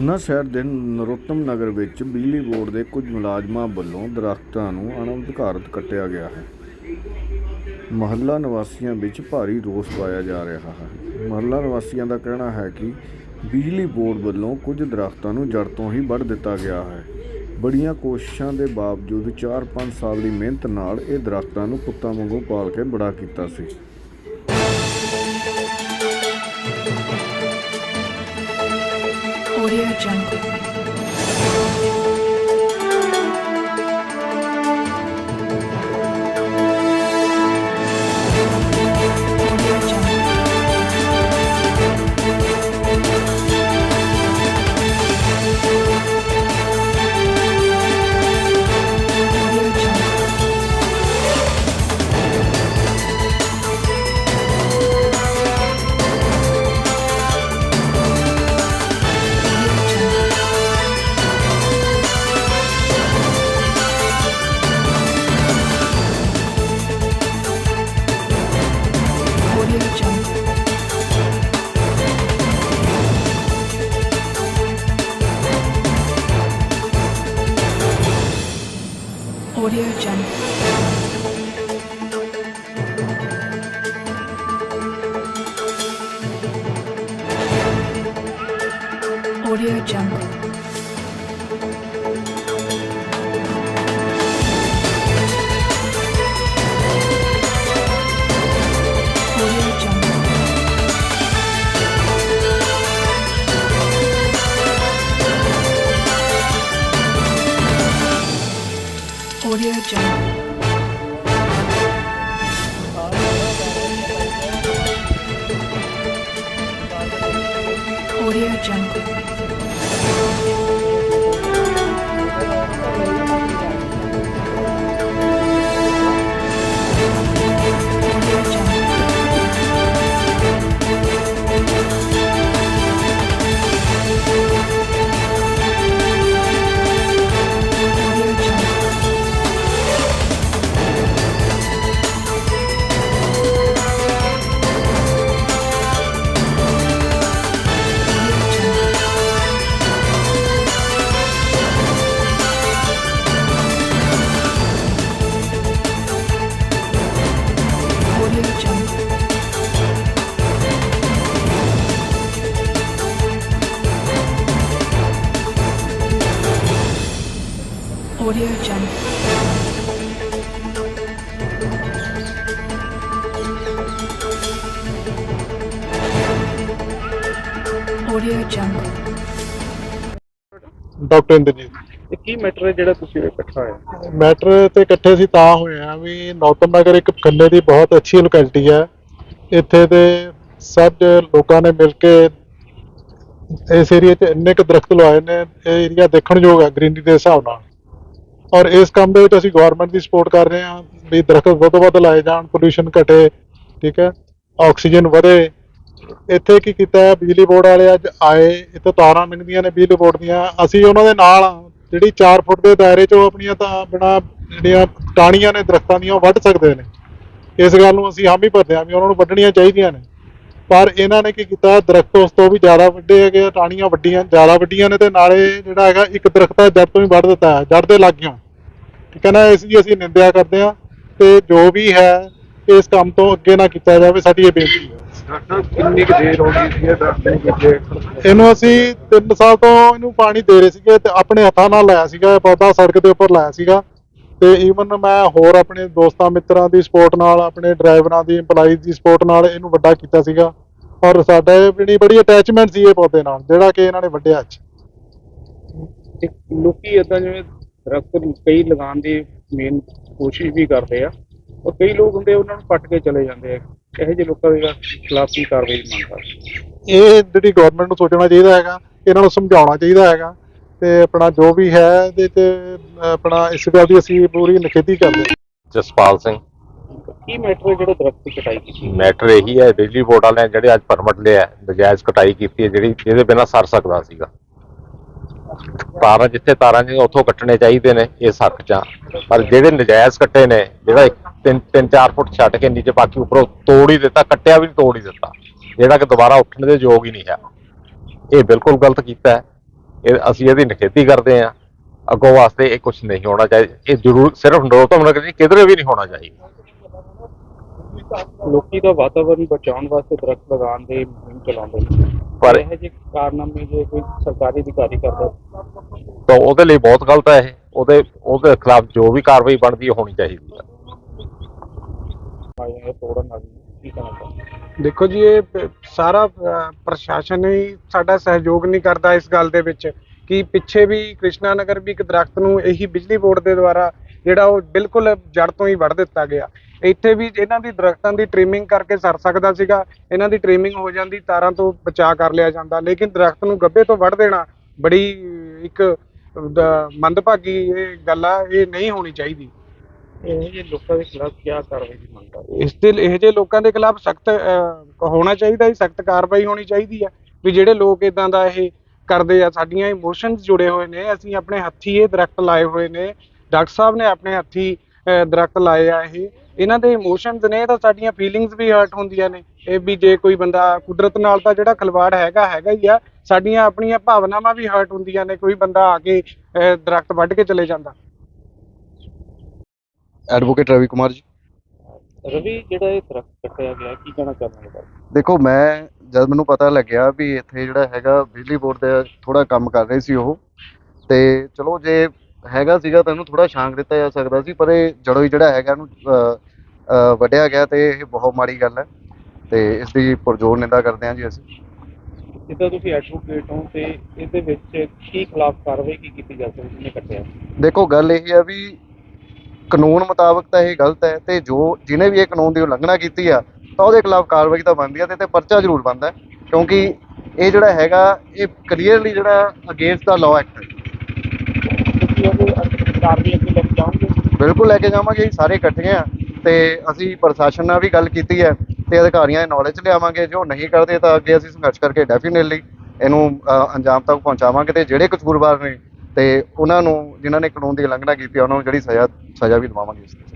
ਖੰਨਾ ਸ਼ਹਿਰ ਦੇ ਨਰੋਤਮ ਨਗਰ ਵਿੱਚ ਬਿਜਲੀ ਬੋਰਡ ਦੇ ਕੁਝ ਮੁਲਾਜ਼ਮਾਂ ਵੱਲੋਂ ਦਰੱਖਤਾਂ ਨੂੰ ਅਣਅਧਿਕਾਰਤ ਕੱਟਿਆ ਗਿਆ ਹੈ। ਮਹੱਲਾ ਨਿਵਾਸੀਆਂ ਵਿੱਚ ਭਾਰੀ ਰੋਸ ਪਾਇਆ ਜਾ ਰਿਹਾ ਹੈ। ਮਹੱਲਾ ਨਿਵਾਸੀਆਂ ਦਾ ਕਹਿਣਾ ਹੈ ਕਿ ਬਿਜਲੀ ਬੋਰਡ ਵੱਲੋਂ ਕੁਝ ਦਰੱਖਤਾਂ ਨੂੰ ਜੜ ਤੋਂ ਹੀ ਵੱਢ ਦਿੱਤਾ ਗਿਆ ਹੈ। ਬੜੀਆਂ ਕੋਸ਼ਿਸ਼ਾਂ ਦੇ ਬਾਵਜੂਦ 4-5 ਸਾਲ ਦੀ ਮਿਹਨਤ ਨਾਲ ਇਹ ਦਰਖਤਾਂ ਨੂੰ ਪੁੱਤਾਂ ਵਾਂਗੂ ਪਾਲ ਕੇ ਬੜਾ ਕੀਤਾ ਸੀ। Audio Jungle. Audiogen. Audiogen. Audio Jungle. Jungle. Audio Jungle. Doctor Inderjit ਇਹ ਕੀ ਮੈਟਰ ਹੈ ਜਿਹੜਾ ਤੁਸੀਂ ਇਕੱਠਾ ਹੋਇਆ ਮੈਟਰ ਤੇ ਇਕੱਠੇ ਸੀ ਤਾਂ ਹੋਏ ਆ ਵੀ ਨੌਤਮ ਨਗਰ ਇੱਕ ਖੰਨੇ ਦੀ ਬਹੁਤ ਅੱਛੀ ਲੋਕੈਲਿਟੀ ਹੈ ਇੱਥੇ ਦੇ ਸਭ ਲੋਕਾਂ ਨੇ ਮਿਲ ਕੇ ਇਸ ਏਰੀਆ 'ਚ ਇੰਨੇ ਕੁ ਦਰਖਤ ਲਵਾਏ ਨੇ ਇਹ ਏਰੀਆ ਦੇਖਣਯੋਗ ਹੈ ਗ੍ਰੀਨਰੀ ਦੇ ਹਿਸਾਬ ਨਾਲ ਔਰ ਇਸ ਕੰਮ ਦੇ ਵਿੱਚ ਅਸੀਂ ਗਵਰਨਮੈਂਟ ਦੀ ਸਪੋਰਟ ਕਰ ਰਹੇ ਹਾਂ ਵੀ ਦਰਖਤ ਵੱਧ ਤੋਂ ਵੱਧ ਲਾਏ ਜਾਣ ਪੋਲੂਸ਼ਨ ਘਟੇ, ਠੀਕ ਹੈ ਆਕਸੀਜਨ ਵਧੇ। ਇੱਥੇ ਕੀ ਕੀਤਾ ਹੈ, ਬਿਜਲੀ ਬੋਰਡ ਵਾਲੇ ਅੱਜ ਆਏ, ਇੱਥੇ ਤਾਰਾਂ ਲੰਘਦੀਆਂ ਨੇ ਬਿਜਲੀ ਬੋਰਡ ਦੀਆਂ। ਅਸੀਂ ਉਹਨਾਂ ਦੇ ਨਾਲ ਜਿਹੜੀ 4 ਫੁੱਟ ਦੇ ਦਾਇਰੇ 'ਚ ਉਹ ਆਪਣੀਆਂ ਤਾਂ ਬਿਨਾ ਜਿਹੜੀਆਂ ਟਾਹਣੀਆਂ ਨੇ ਦਰਖਤਾਂ ਦੀਆਂ, ਉਹ ਵੱਢ ਸਕਦੇ ਨੇ। ਇਸ ਗੱਲ ਨੂੰ ਅਸੀਂ ਹਾਮੀ ਭਰਦੇ ਹਾਂ ਵੀ ਉਹਨਾਂ ਨੂੰ ਵੱਢਣੀਆਂ ਚਾਹੀਦੀਆਂ ਨੇ। ਪਰ ਇਹਨਾਂ ਨੇ ਕੀ ਕੀਤਾ ਦਰਖਤ ਉਸ ਤੋਂ ਵੀ ਜ਼ਿਆਦਾ ਵੱਡੇ ਹੈਗੇ ਆ, ਟਾਹਣੀਆਂ ਵੱਡੀਆਂ ਜ਼ਿਆਦਾ ਵੱਡੀਆਂ ਨੇ ਤੇ ਨਾਲੇ ਜਿਹੜਾ ਹੈਗਾ ਇੱਕ ਦਰਖਤ ਹੈ ਜੜ ਤੋਂ ਹੀ ਵੱਢ ਦਿੱਤਾ ਹੈ ਜੜ ਦੇ ਲੱਗਿਓ। ਠੀਕ ਹੈ ਨਾ ਇਸ ਦੀ ਅਸੀਂ ਨਿੰਦਿਆ ਕਰਦੇ ਹਾਂ ਤੇ ਜੋ ਵੀ ਹੈ ਇਸ ਕੰਮ ਤੋਂ ਅੱਗੇ ਨਾ ਕੀਤਾ ਜਾਵੇ ਸਾਡੀ ਇਹ ਬੇਨਤੀ ਹੈ। ਡਾਕਟਰ ਕਿੰਨੀ ਕੁ ਦੇਰ ਹੋ ਗਈ ਸੀ ਇਹ ਦਰਦ ਨੂੰ ਵਿੱਚੇ ਇਹਨੂੰ ਅਸੀਂ 3 ਸਾਲ ਤੋਂ ਇਹਨੂੰ ਪਾਣੀ ਦੇ ਰਹੇ ਸੀਗੇ ਤੇ ਆਪਣੇ ਹੱਥਾਂ ਨਾਲ ਲਾਇਆ ਸੀਗਾ ਪੌਦਾ ਸੜਕ ਦੇ ਉੱਪਰ ਲਾਇਆ ਸੀਗਾ। ਤੇ ਈਵਨ ਮੈਂ ਹੋਰ ਆਪਣੇ ਦੋਸਤਾਂ ਮਿੱਤਰਾਂ ਦੀ ਸਪੋਰਟ ਨਾਲ ਆਪਣੇ ਡਰਾਈਵਰਾਂ ਦੀ EMPLOYEES ਦੀ ਸਪੋਰਟ ਨਾਲ ਇਹਨੂੰ ਵੱਡਾ ਕੀਤਾ ਸੀਗਾ। ਔਰ ਸਾਡਾ ਇਹ ਜਿਹੜੀ ਬੜੀ ਅਟੈਚਮੈਂਟ ਸੀ ਇਹ ਪੌਦੇ ਨਾਲ ਜਿਹੜਾ ਕਿ ਇਹਨਾਂ ਨੇ ਵੱਢਿਆ ਅੱਜ। ਤੇ ਲੋਕੀ ਇਦਾਂ ਜਿਵੇਂ ਦਰਖਤ ਕਈ ਲਗਾਉਣ ਦੀ ਮੇਨ ਕੋਸ਼ਿਸ਼ ਵੀ ਕਰਦੇ ਆ ਔਰ ਕਈ ਲੋਕ ਹੁੰਦੇ ਉਹਨਾਂ ਨੂੰ ਪੱਟ ਕੇ ਚਲੇ ਜਾਂਦੇ ਆ। ਇਹੋ ਜਿਹੇ ਲੋਕਾਂ ਦੇ ਖਿਲਾਫ ਕੀ ਕਾਰਵਾਈ ਦੀ ਮੰਗ ਕਰਦੇ ਇਹ ਜਿਹੜੀ ਗਵਰਨਮੈਂਟ ਨੂੰ ਸੋਚਣਾ ਚਾਹੀਦਾ ਹੈਗਾ ਇਹਨਾਂ ਨੂੰ ਸਮਝਾਉਣਾ ਚਾਹੀਦਾ ਹੈਗਾ ਤੇ ਆਪਣਾ ਜੋ ਵੀ ਹੈ ਇਹਦੇ ਤੇ ਆਪਣਾ ਇਸ ਗੱਲ ਦੀ ਅਸੀਂ ਪੂਰੀ ਨਿਖੇਧੀ ਕਰਦੇ ਹਾਂ। ਜਸਪਾਲ ਸਿੰਘ। ਕੀ ਮੈਟਰ ਹੈ ਜਿਹੜਾ ਦਰਖਤ ਦੀ ਕਟਾਈ ਕੀਤੀ ਮੈਟਰ ਇਹੀ ਹੈ ਬਿਜਲੀ ਬੋਰਡ ਵਾਲਿਆਂ ਨੇ ਜਿਹੜੇ ਅੱਜ ਪਰਮਿਟ ਲਿਆ ਹੈ, ਨਜਾਇਜ਼ ਕਟਾਈ ਕੀਤੀ ਹੈ ਜਿਹੜੀ ਜਿਹਦੇ ਬਿਨਾਂ ਸਰ ਸਕਦਾ ਸੀਗਾ। ਤਾਰਾਂ ਜਿੱਥੇ ਤਾਰਾਂ ਨੇ ਉੱਥੋਂ ਕੱਟਣੇ ਚਾਹੀਦੇ ਨੇ ਇਸ ਹੱਕ 'ਚ। ਪਰ ਜਿਹੜੇ ਨਜਾਇਜ਼ ਕੱਟੇ ਨੇ ਜਿਹੜਾ 3 3 4 ਫੁੱਟ ਛੱਡ ਕੇ ਨੀਚੇ ਬਾਕੀ ਉੱਪਰੋਂ ਤੋੜ ਹੀ ਦਿੱਤਾ ਕੱਟਿਆ ਵੀ ਤੋੜ ਹੀ ਦਿੱਤਾ। ਜਿਹੜਾ ਕਿ ਦੁਬਾਰਾ ਉੱਠਣ ਦੇ ਯੋਗ ਹੀ ਨਹੀਂ ਹੈ। ਇਹ ਬਿਲਕੁਲ ਗਲਤ ਕੀਤਾ ਹੈ। ਇਹ ਅਸੀਂ ਇਹਦੀ ਨਿਖੇਧੀ ਕਰਦੇ ਹਾਂ। ਅੱਗੋਂ ਵਾਸਤੇ ਇਹ ਕੁਝ ਨਹੀਂ ਹੋਣਾ ਚਾਹੀਦਾ ਇਹ ਜ਼ਰੂਰ ਸਿਰਫ ਨਰੋਤਮ ਨਗਰ ਨਹੀਂ ਕਿਧਰੇ ਵੀ ਨਹੀਂ ਹੋਣਾ ਚਾਹੀਦਾ। ਲੋਕੀ ਦਾ ਵਾਤਾਵਰਨ ਬਚਾਉਣ ਵਾਸਤੇ ਦਰਖਤ ਲਗਾਉਣ ਦੇ ਮੁਹਿੰਮ ਚਲਾਉਂਦੇ ਨੇ। ਪਰ ਇਹ ਜਿਹੇ ਕਾਰਨਾਮੇ ਜੇ ਕੋਈ ਸਰਕਾਰੀ ਅਧਿਕਾਰੀ ਕਰਦਾ ਤਾਂ ਉਹਦੇ ਲਈ ਬਹੁਤ ਗਲਤ ਹੈ ਇਹ। ਉਹਦੇ ਉਹਦੇ ਖਿਲਾਫ ਜੋ ਵੀ ਕਾਰਵਾਈ ਬਣਦੀ ਹੋਣੀ ਚਾਹੀਦੀ ਹੈ। ਆਏ ਤੋੜਨ ਨਾਲ ਕੀ ਕਹਿਣਾ ਚਾਹੁੰਦੇ ਦੇਖੋ ਜੀ ਇਹ ਪ- ਸਾਰਾ ਅ, ਪ੍ਰਸ਼ਾਸਨ ਹੀ ਸਾਡਾ ਸਹਿਯੋਗ ਨਹੀਂ ਕਰਦਾ ਇਸ ਗੱਲ ਦੇ ਵਿੱਚ ਕਿ ਪਿੱਛੇ ਵੀ ਕ੍ਰਿਸ਼ਨਾ ਨਗਰ ਵੀ ਇੱਕ ਦਰਖਤ ਨੂੰ ਇਹੀ ਬਿਜਲੀ ਬੋਰਡ ਦੇ ਦੁਆਰਾ ਜਿਹੜਾ ਉਹ ਬਿਲਕੁਲ ਜੜ ਤੋਂ ਹੀ ਵੱਢ ਦਿੱਤਾ ਗਿਆ। ਇੱਥੇ ਵੀ ਇਹਨਾਂ ਦੀ ਦਰਖਤਾਂ ਦੀ ਟ੍ਰਿਮਿੰਗ ਕਰਕੇ ਸਰ ਸਕਦਾ ਸੀਗਾ ਇਹਨਾਂ ਦੀ ਟ੍ਰਿਮਿੰਗ ਹੋ ਜਾਂਦੀ ਤਾਰਾਂ ਤੋਂ ਬਚਾਅ ਕਰ ਲਿਆ ਜਾਂਦਾ ਲੇਕਿਨ ਦਰਖਤ ਨੂੰ ਗੱਭੇ ਤੋਂ ਵੱਢ ਦੇਣਾ ਬੜੀ ਇੱਕ ਦ- ਮੰਦਭਾਗੀ ਇਹ ਗੱਲ ਆ ਇਹ ਨਹੀਂ ਹੋਣੀ ਚਾਹੀਦੀ। ਇਹ ਜਿਹੇ ਲੋਕਾਂ ਦੇ ਖਿਲਾਫ ਕੀ ਕਾਰਵਾਈ ਦੀ ਮੰਗ ਕਰਦੇ ਇਸ ਦੇ ਇਹੋ ਜਿਹੇ ਲੋਕਾਂ ਦੇ ਖਿਲਾਫ ਸਖਤ ਹੋਣਾ ਚਾਹੀਦਾ ਹੈ ਸਖਤ ਕਾਰਵਾਈ ਹੋਣੀ ਚਾਹੀਦੀ ਹੈ ਵੀ ਜਿਹੜੇ ਲੋਕ ਇਦਾਂ ਦਾ ਇਹ ਕਰਦੇ ਆ, ਸਾਡੀਆਂ ਇਮੋਸ਼ਨਸ ਜੁੜੇ ਹੋਏ ਨੇ, ਅਸੀਂ ਆਪਣੇ ਹੱਥੀ ਇਹ ਦਰਖਤ ਲਾਏ ਹੋਏ ਨੇ। ਡਾਕਟਰ ਸਾਹਿਬ ਨੇ ਆਪਣੇ ਹੱਥੀ ਦਰਖਤ ਲਾਏ ਆ ਇਹ। ਇਹਨਾਂ ਦੇ ਇਮੋਸ਼ਨਸ ਨੇ ਤਾਂ ਸਾਡੀਆਂ ਫੀਲਿੰਗਸ ਵੀ ਹਰਟ ਹੁੰਦੀਆਂ ਨੇ। ਇਹ ਵੀ ਜੇ ਕੋਈ ਬੰਦਾ ਕੁਦਰਤ ਨਾਲ ਤਾਂ ਜਿਹੜਾ ਖਿਲਵਾੜ ਹੈਗਾ ਹੈਗਾ ਹੀ ਆ, ਸਾਡੀਆਂ ਆਪਣੀਆਂ ਭਾਵਨਾਵਾਂ ਵੀ ਹਰਟ ਹੁੰਦੀਆਂ ਨੇ। ਕੋਈ ਬੰਦਾ ਆ ਕੇ ਦਰਖਤ ਵੱਢ ਕੇ ਚਲੇ ਜਾਂਦਾ। ਐਡਵੋਕੇਟ ਰਵੀ ਕੁਮਾਰ ਜੀ। ਰਵੀ ਜਿਹੜਾ ਇਹ ਦਰਖਤ ਕੱਟਿਆ ਗਿਆ ਕੀ ਕਹਿਣਾ ਚਾਹੁੰਦੇ ਹੋ ਦੇਖੋ ਮੈਂ ਜਦ ਮੈਨੂੰ ਪਤਾ ਲੱਗਿਆ ਵੀ ਇੱਥੇ ਜਿਹੜਾ ਹੈਗਾ ਬਿਜਲੀ ਬੋਰਡ ਦੇ ਥੋੜਾ ਕੰਮ ਕਰ ਰਹੇ ਸੀ ਉਹ ਤੇ ਚਲੋ ਜੇ ਹੈਗਾ ਸੀਗਾ ਤਾਂ ਇਹਨੂੰ ਥੋੜਾ ਛਾਂਗ ਦਿੱਤਾ ਜਾ ਸਕਦਾ ਸੀ ਪਰ ਇਹ ਜੜੋਂ ਹੀ ਜਿਹੜਾ ਹੈਗਾ ਇਹਨੂੰ ਵੱਢਿਆ ਗਿਆ ਤੇ ਇਹ ਬਹੁਤ ਮਾੜੀ ਗੱਲ ਹੈ। ਤੇ ਇਸ ਦੀ ਪੁਰਜੋਰ ਨਿੰਦਾ ਕਰਦੇ ਹਾਂ ਜੀ ਅਸੀਂ। ਜਿੱਦਾਂ ਤੁਸੀਂ ਐਡਵੋਕੇਟ ਹੋ ਤੇ ਇਹਦੇ ਵਿੱਚ ਕੀ ਖਿਲਾਫ ਕਾਰਵਾਈ ਕੀ ਕੀਤੀ ਜਾ ਸਕਦੀ ਜਿਹਨੇ ਕੱਟਿਆ ਦੇਖੋ ਗੱਲ ਇਹ ਹੈ ਵੀ ਕਾਨੂੰਨ ਮੁਤਾਬਕ ਤਾਂ ਇਹ ਗਲਤ ਹੈ ਤੇ ਜੋ ਜਿਹਨੇ ਵੀ ਇਹ ਕਾਨੂੰਨ ਦੀ ਉਲੰਘਣਾ ਕੀਤੀ ਆ ਤਾਂ ਉਹਦੇ ਖਿਲਾਫ ਕਾਰਵਾਈ ਤਾਂ ਬਣਦੀ ਹੈ ਤੇ ਤੇ ਪਰਚਾ ਜ਼ਰੂਰ ਬਣਦਾ ਕਿਉਂਕਿ ਇਹ ਜਿਹੜਾ ਹੈਗਾ ਇਹ ਕਲੀਅਰਲੀ ਜਿਹੜਾ ਅਗੇਂਸਟ ਦਾ ਲਾਅ ਐਕਟ ਹੈ। ਅੱਗੇ ਲੈ ਕੇ ਜਾਓਗੇ? ਬਿਲਕੁਲ ਲੈ ਕੇ ਜਾਵਾਂਗੇ ਜੀ ਸਾਰੇ ਇਕੱਠੇ ਆ ਤੇ ਅਸੀਂ ਪ੍ਰਸ਼ਾਸਨ ਨਾਲ ਵੀ ਗੱਲ ਕੀਤੀ ਹੈ ਤੇ ਅਧਿਕਾਰੀਆਂ ਦੇ ਨੌਲੇਜ ਲਿਆਵਾਂਗੇ ਜੋ ਨਹੀਂ ਕਰਦੇ ਤਾਂ ਅੱਗੇ ਅਸੀਂ ਸੰਘਰਸ਼ ਕਰਕੇ ਡੈਫੀਨੇਟਲੀ ਇਹਨੂੰ ਅ, ਅੰਜਾਮ ਤੱਕ ਪਹੁੰਚਾਵਾਂਗੇ ਤੇ ਜਿਹੜੇ ਕਸੂਰਵਾਰ ਨੇ ਤੇ ਉਹਨਾਂ ਨੂੰ, ਜਿਨ੍ਹਾਂ ਨੇ ਕਾਨੂੰਨ ਦੀ ਉਲੰਘਣਾ ਕੀਤੀ ਆ, ਉਹਨਾਂ ਨੂੰ ਜਿਹੜੀ ਸਜ਼ਾ ਸਜ਼ਾ ਵੀ ਦਿਵਾਵਾਂਗੇ ਇਸ ਤੇ।